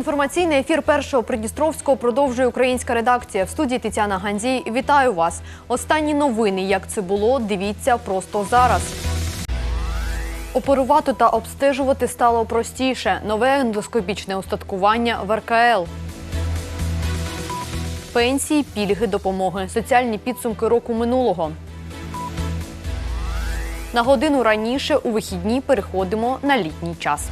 Інформаційний ефір першого Придністровського продовжує українська редакція. В студії Тетяна Гандзій. Вітаю вас. Останні новини, як це було, дивіться просто зараз. Оперувати та обстежувати стало простіше. Нове ендоскопічне устаткування в РКЛ. Пенсії, пільги, допомоги, соціальні підсумки року минулого. На годину раніше у вихідні переходимо на літній час.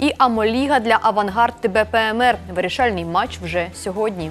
І Амоліга для Авангард ТБ ПМР. Вирішальний матч вже сьогодні.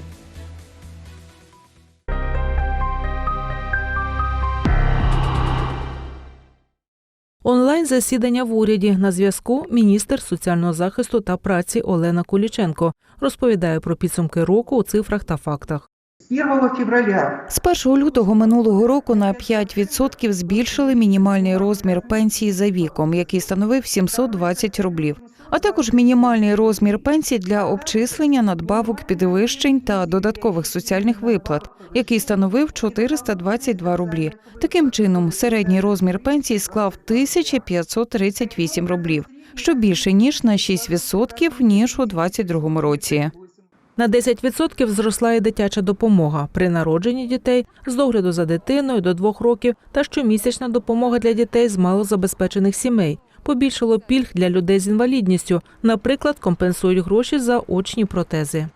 Онлайн засідання в уряді на зв'язку міністр соціального захисту та праці Олена Куліченко розповідає про підсумки року у цифрах та фактах. С 1 З 1 лютого минулого року на 5% збільшили мінімальний розмір пенсії за віком, який становив 720 рублів, а також мінімальний розмір пенсії для обчислення надбавок підвищень та додаткових соціальних виплат, який становив 422 рублі. Таким чином, середній розмір пенсії склав 1538 рублів, що більше ніж на 6% ніж у 2022 році. На 10% зросла і дитяча допомога при народженні дітей з догляду за дитиною до двох років та щомісячна допомога для дітей з малозабезпечених сімей. Побільшало пільг для людей з інвалідністю, наприклад, компенсують гроші за очні протези.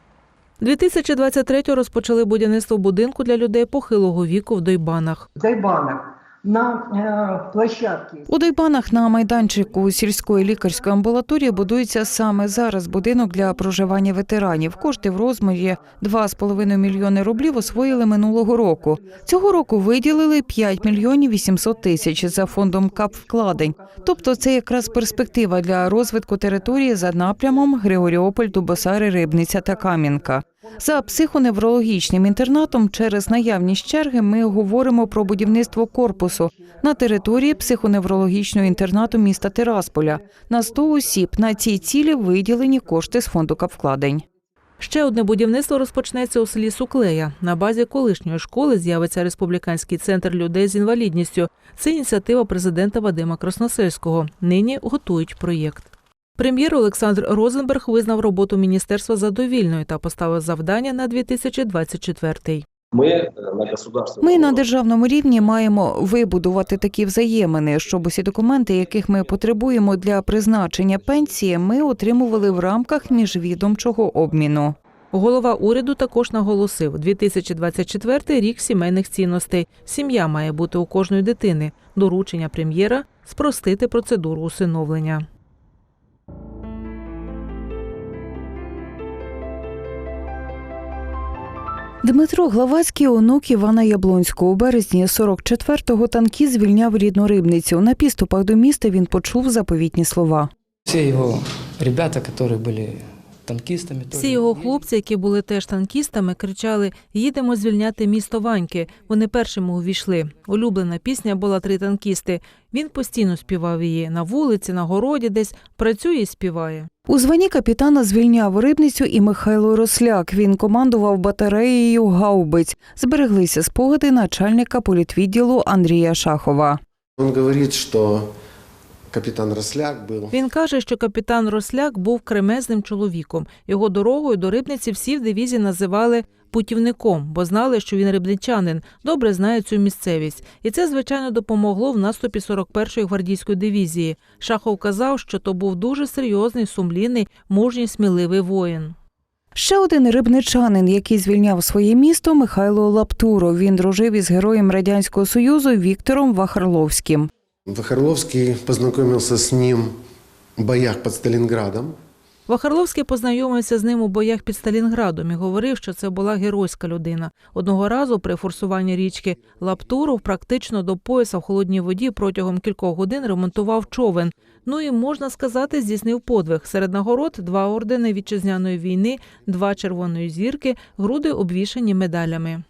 2023 розпочали будівництво будинку для людей похилого віку в Дойбанах. в Зайбанах на э, площадке У Дойбанах на майданчику сільської лікарської амбулаторії будується саме зараз будинок для проживання ветеранів. Кошти в розмірі 2,5 мільйони рублів освоїли минулого року. Цього року виділили 5 мільйонів 800 тисяч за фондом КАП вкладень. Тобто це якраз перспектива для розвитку території за напрямом Григоріополь, Дубосари, Рибниця та Кам'янка. За психоневрологічним інтернатом через наявність черги ми говоримо про будівництво корпусу на території психоневрологічного інтернату міста Тирасполя. На 100 осіб на ці цілі виділені кошти з фонду капвкладень. Ще одне будівництво розпочнеться у селі Суклея. На базі колишньої школи з'явиться республіканський центр людей з інвалідністю. Це ініціатива президента Вадима Красносельського. Нині готують проєкт. Прем'єр Олександр Розенберг визнав роботу міністерства задовільною та поставив завдання на 2024. Мы э, на Ми на уровне державному рівні маємо вибудувати такі взаємини, щоб усі документи, яких ми потребуємо для призначення пенсії, ми отримували в рамках міжвідомчого обміну. Голова уряду також наголосив: 2024 рік сімейних цінностей. Сім'я має бути у кожної дитини. Доручення прем'єра спростити процедуру усиновлення. Дмитро Главацький, онук Івана Яблонського. У березні 44-го танки звільняв рідну рибницю. На підступах до міста він почув заповітні слова. Всі його ребята, які были танкистами, Всі його хлопці, які були теж танкістами, кричали: Їдемо звільняти місто Ваньки. Вони першими увійшли. Улюблена пісня була три танкісти. Він постійно співав її на вулиці, на городі, десь працює і співає. У званні капітана звільняв рибницю і Михайло Росляк. Він командував батареєю гаубиць. Збереглися спогади начальника політвідділу Андрія Шахова. Он говорит, что капитан Росляк был Він каже, що капітан Росляк був кремезним чоловіком. Його дорогою до рибниці всі в дивізії називали путівником, бо знали, що він рибничанин, добре знає цю місцевість. І це, звичайно, допомогло в наступі 41-ї гвардійської дивізії. Шахов казав, що то був дуже серйозний, сумлінний, мужній, сміливий воїн. Ще один рибничанин, який звільняв своє місто, Михайло Лаптуров. Він дружив із героєм радянського союзу Віктором Вахарловським. Вахарловский познакомился с ним в боях под Сталинградом. Вахарловський познайомився з ним у боях під Сталінградом і говорив, що це була геройська людина. Одного разу при форсуванні річки Лаптуров практично до пояса в холодній воді протягом кількох годин ремонтував човен. Ну і можна сказати, здійснив подвиг. Серед нагород два ордени вітчизняної війни, два червоної зірки, груди обвішані медалями.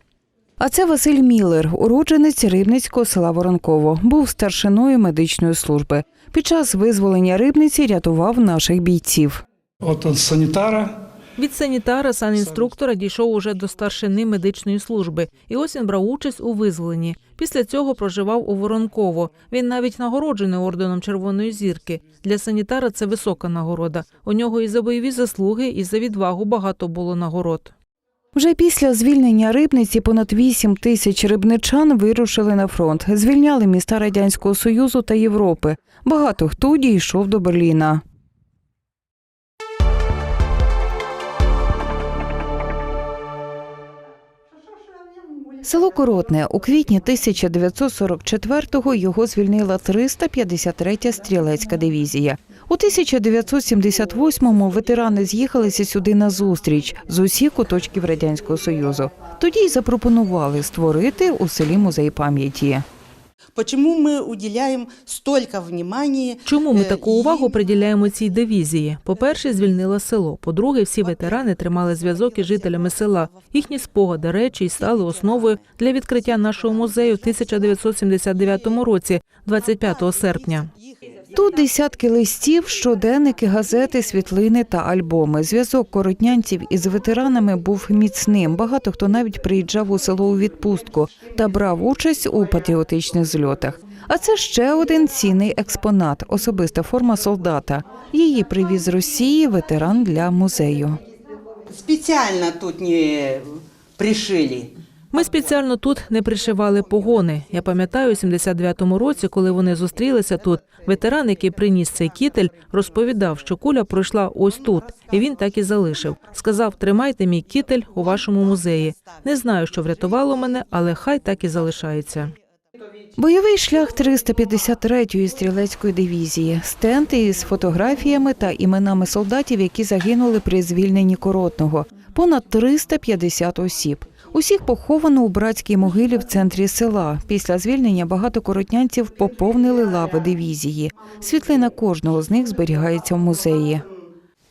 А це Василь Міллер, уродженець Рибницького села Воронково. Був старшиною медичної служби. Під час визволення рибниці рятував наших бійців. от санітара Від санітара санінструктора дійшов уже до старшини медичної служби, і ось він брав участь у визволенні. Після цього проживав у Воронково. Він навіть нагороджений орденом Червоної зірки. Для санітара це висока нагорода. У нього і за бойові заслуги, і за відвагу багато було нагород. Вже після звільнення рибниці понад 8 тисяч рибничан вирушили на фронт. Звільняли міста Радянського Союзу та Європи. Багато хто дійшов до Берліна. Село Коротне у квітні 1944-го його звільнила 353-я стрілецька дивізія. У 1978-му ветерани з'їхалися сюди на зустріч з усіх куточків радянського союзу. Тоді й запропонували створити у селі музей пам'яті. Почему мы уделяем столько внимания? Чому ми таку увагу приділяємо цій дивізії? По-перше, звільнила село. По-друге, всі ветерани тримали зв'язок із жителями села. Їхні спогади, речі й стали основою для відкриття нашого музею в 1979 році, 25 серпня. Тут десятки листів, щоденники, газети, світлини та альбоми. Зв'язок коротнянців із ветеранами був міцним. Багато хто навіть приїжджав у село у відпустку та брав участь у патріотичних зльотах. А це ще один цінний експонат особиста форма солдата. Її привіз з Росії ветеран для музею. Специально тут не пришили. Ми спеціально тут не пришивали погони. Я пам'ятаю, у 79-му році, коли вони зустрілися тут, ветеран, який приніс цей кітель, розповідав, що куля пройшла ось тут, і він так і залишив. Сказав: тримайте мій кітель у вашому музеї. Не знаю, що врятувало мене, але хай так і залишається. Бойовий шлях 353-ї стрілецької дивізії, стенд із фотографіями та іменами солдатів, які загинули при звільненні Коротного. Понад 350 осіб. Усіх поховано у братській могилі в центрі села. Після звільнення багато коротнянців поповнили лави дивізії. Світлина кожного з них зберігається в музеї.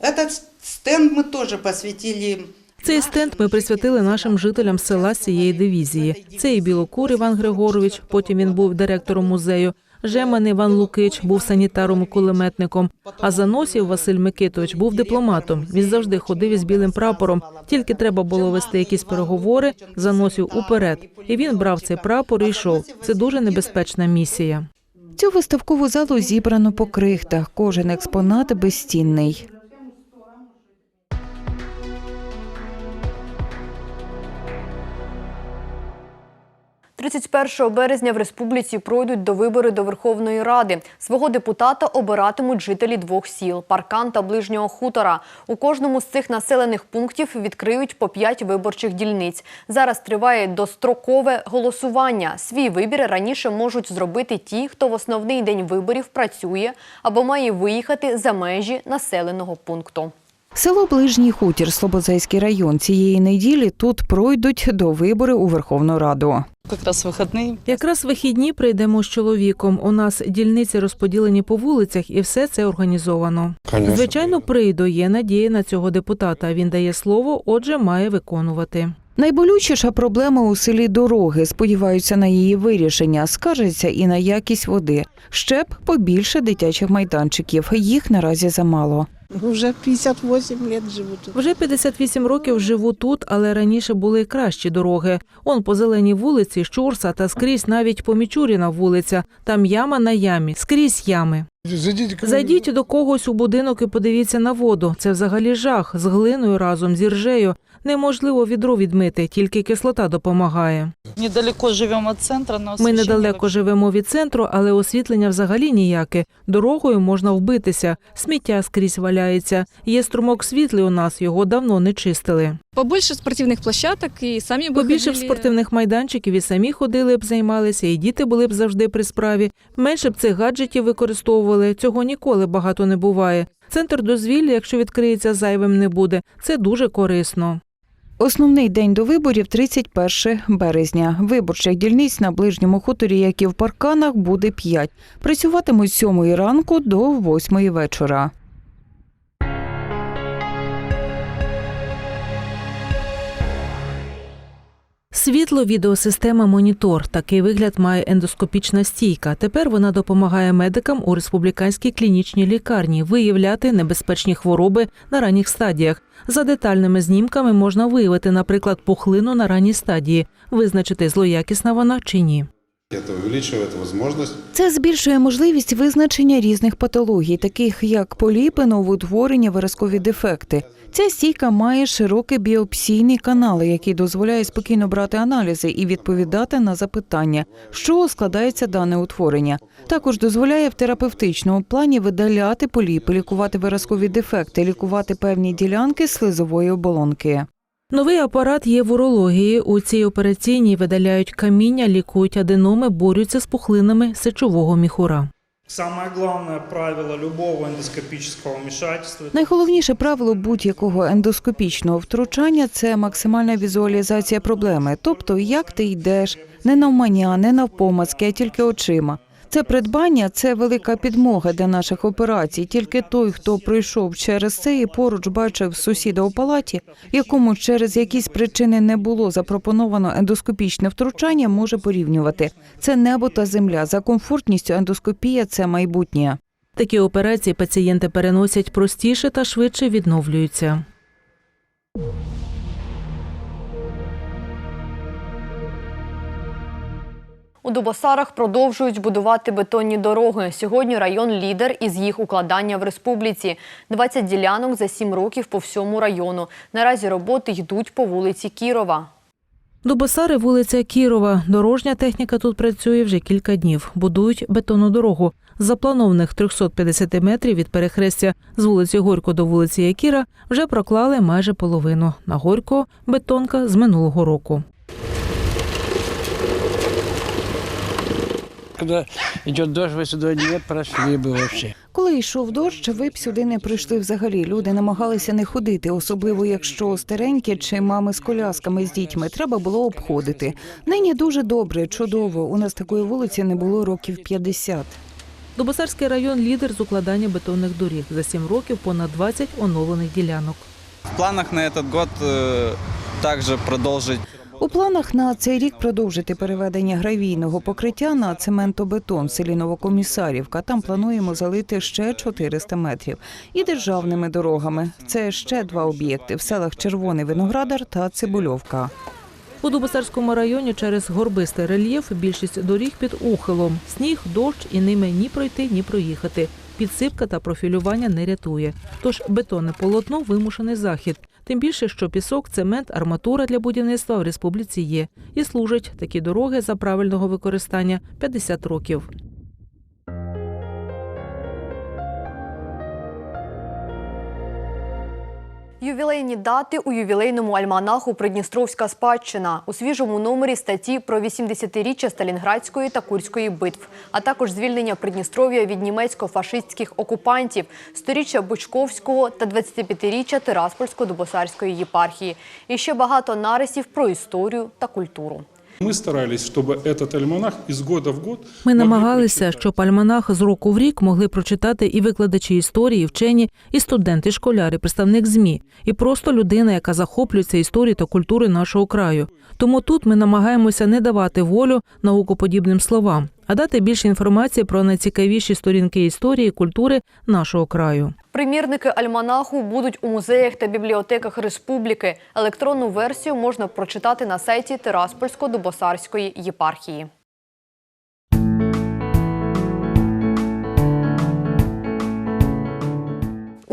Этот стенд мы тоже посвятили Цей стенд ми присвятили нашим жителям села з цієї дивізії. Це і Білокур Іван Григорович, потім він був директором музею. Жеман Іван Лукич був санітаром і кулеметником. А Заносів Василь Микитович був дипломатом. Він завжди ходив із білим прапором. Тільки треба було вести якісь переговори, заносів уперед. І він брав цей прапор і йшов. Це дуже небезпечна місія. Цю виставкову залу зібрано по крихтах. Кожен експонат безцінний. – 31 березня в республіці пройдуть до вибори до Верховної Ради. Свого депутата обиратимуть жителі двох сіл – Паркан та Ближнього хутора. У кожному з цих населених пунктів відкриють по 5 виборчих дільниць. Зараз триває дострокове голосування. Свій вибір раніше можуть зробити ті, хто в основний день виборів працює або має виїхати за межі населеного пункту. Село Ближній Хутір, Слободзейський район. Цієї неділі тут пройдуть до вибори у Верховну Раду. Как раз. Якраз вихідні прийдемо з чоловіком. У нас дільниці розподілені по вулицях, і все це організовано. Звичайно, прийду. Є надія на цього депутата. Він дає слово, отже, має виконувати. Найболючіша проблема у селі дороги. Сподіваються на її вирішення. Скаржаться і на якість води. Ще б побільше дитячих майданчиків. Їх наразі замало. Уже 58 років живу тут. Вже 58 років живу тут, але раніше були кращі дороги. Он по зеленій вулиці, Щурса та скрізь навіть помічуріна вулиця. Там яма на ямі, скрізь ями. Зайдіть до когось у будинок і подивіться на воду. Це взагалі жах з глиною разом зі ржею. Неможливо відро відмити, тільки кислота допомагає. Недалеко живем от центра, но Ми недалеко живемо від центру, але освітлення взагалі ніяке. Дорогою можна вбитися, сміття скрізь валяється. Є струмок світлий у нас, його давно не чистили. Побольше спортивних площадок і самі би Побільше б ходили. спортивних майданчиків і самі ходили б, займалися, і діти були б завжди при справі. Менше б цих гаджетів використовували. Цього ніколи багато не буває. Центр дозвілля, якщо відкриється, зайвим не буде. Це дуже корисно. Основний день до виборів 31 березня. Виборчих дільниць на ближньому хуторі, як і в парканах, буде 5. Працюватимуть з 7 ранку до 8 вечора. Світло відеосистема Монітор. Такий вигляд має ендоскопічна стійка. Тепер вона допомагає медикам у республіканській клінічній лікарні виявляти небезпечні хвороби на ранніх стадіях. За детальними знімками можна виявити, наприклад, пухлину на ранній стадії, визначити злоякісна вона чи ні. Це збільшує можливість визначення різних патологій, таких як поліпи, новоутворення, виразкові дефекти. Ця стійка має широкий біопсійний канал, який дозволяє спокійно брати аналізи і відповідати на запитання, чого складається дане утворення. Також дозволяє в терапевтичному плані видаляти поліпи, лікувати виразкові дефекти, лікувати певні ділянки слизової оболонки. Новий апарат є в урології. У цій операційній видаляють каміння, лікують аденоми, борються з пухлинами сечового міхура. Самое главное правило любого эндоскопического вмешательства Найголовніше правило будь-якого ендоскопічного втручання це максимальна візуалізація проблеми. Тобто, як ти йдеш не навмання, не навпомацки, а тільки очима. Це придбання це велика підмога для наших операцій. Тільки той, хто пройшов через це і поруч бачив сусіда у палаті, якому через якісь причини не було запропоновано ендоскопічне втручання, може порівнювати. Це небо та земля. За комфортністю ендоскопія це майбутнє. Такі операції пацієнти переносять простіше та швидше відновлюються. У Дубосарах продовжують будувати бетонні дороги. Сьогодні район лідер із їх укладання в республіці. 20 ділянок за 7 років по всьому району. Наразі роботи йдуть по вулиці Кірова. Дубосари, вулиця Кірова. Дорожня техніка тут працює вже кілька днів. Будують бетонну дорогу. З запланованих 350 метрів від перехрестя з вулиці Горько до вулиці Якіра вже проклали майже половину. На Горько – бетонка з минулого року. Когда идет дождь, вы сюда не прошли бы вообще. Коли йшов дощ, ви б сюди не прийшли взагалі. Люди намагалися не ходити, особливо якщо старенькі чи мами з колясками з дітьми. Треба було обходити. Нині дуже добре, чудово. У нас такої вулиці не було років 50. Дубосарський район – лідер з укладання бетонних доріг. За 7 років понад 20 оновлених ділянок. В планах на этот год э, также продолжить у планах на цей рік продовжити переведення гравійного покриття на цементобетон в селі Новокомісарівка. Там плануємо залити ще 400 метрів. І державними дорогами. Це ще два об'єкти в селах Червоний Виноградар та Цибульовка. У Дубосарському районі через горбистий рельєф більшість доріг під ухилом. Сніг, дощ і ними ні пройти, ні проїхати. Підсипка та профілювання не рятує. Тож бетонне полотно вимушений захід. Тим більше, що пісок, цемент, арматура для будівництва в республіці є. І служать такі дороги за правильного використання 50 років. Ювілейні дати у ювілейному альманаху Придністровська спадщина у свіжому номері статті про 80-річчя Сталінградської та Курської битв, а також звільнення Придністров'я від німецько-фашистських окупантів, сторіччя Бучковського та 25-річчя Тираспольсько-Дубосарської єпархії. І ще багато нарисів про історію та культуру. мы старались, чтобы этот альманах из года в год Ми могли намагалися, прочитать. щоб альманах з року в рік могли прочитати і викладачі історії, і вчені, і студенти, і школяри, представник ЗМІ, і просто людина, яка захоплюється історією та культурою нашого краю. Тому тут ми намагаємося не давати волю наукоподібним словам, а дати більше інформації про найцікавіші сторінки історії і культури нашого краю. Примірники альманаху будуть у музеях та бібліотеках республіки. Електронну версію можна прочитати на сайті Тираспольсько-Дубосарської єпархії.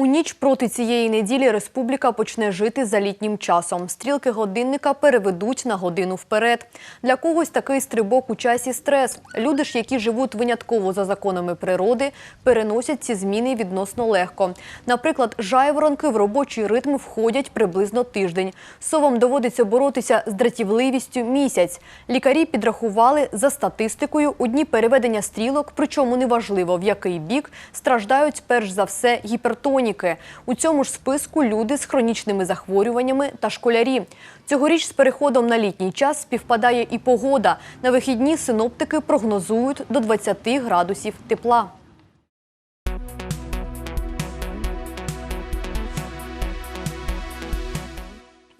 У ніч проти цієї неділі республіка почне жити за літнім часом. Стрілки годинника переведуть на годину вперед. Для когось такий стрибок у часі стрес. Люди ж, які живуть винятково за законами природи, переносять ці зміни відносно легко. Наприклад, жайворонки в робочий ритм входять приблизно тиждень. Совам доводиться боротися з дратівливістю місяць. Лікарі підрахували за статистикою у дні переведення стрілок, причому неважливо в який бік, страждають перш за все гіпертоніки. У цьому ж списку люди з хронічними захворюваннями та школярі. Цьогоріч з переходом на літній час співпадає і погода. На вихідні синоптики прогнозують до 20 градусів тепла.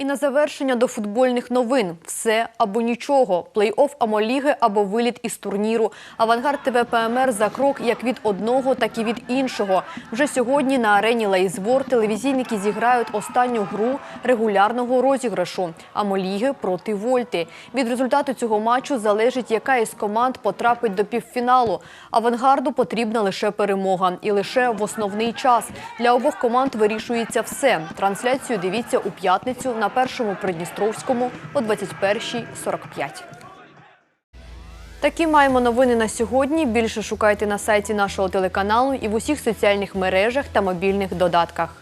І на завершення до футбольних новин все або нічого. Плей-офф Амоліги або виліт із турніру. Авангард ТВ ПМР за крок як від одного, так і від іншого. Вже сьогодні на арені Лейзвор телевізійники зіграють останню гру регулярного розіграшу Амоліги проти Вольти. Від результату цього матчу залежить, яка із команд потрапить до півфіналу. Авангарду потрібна лише перемога і лише в основний час. Для обох команд вирішується все. Трансляцію дивіться у п'ятницю на першому Придністровському о 21.45. Такі маємо новини на сьогодні. Більше шукайте на сайті нашого телеканалу і в усіх соціальних мережах та мобільних додатках.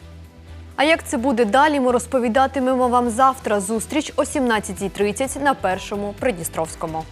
А як це буде далі, ми розповідатимемо вам завтра. Зустріч о 17.30 на першому Придністровському.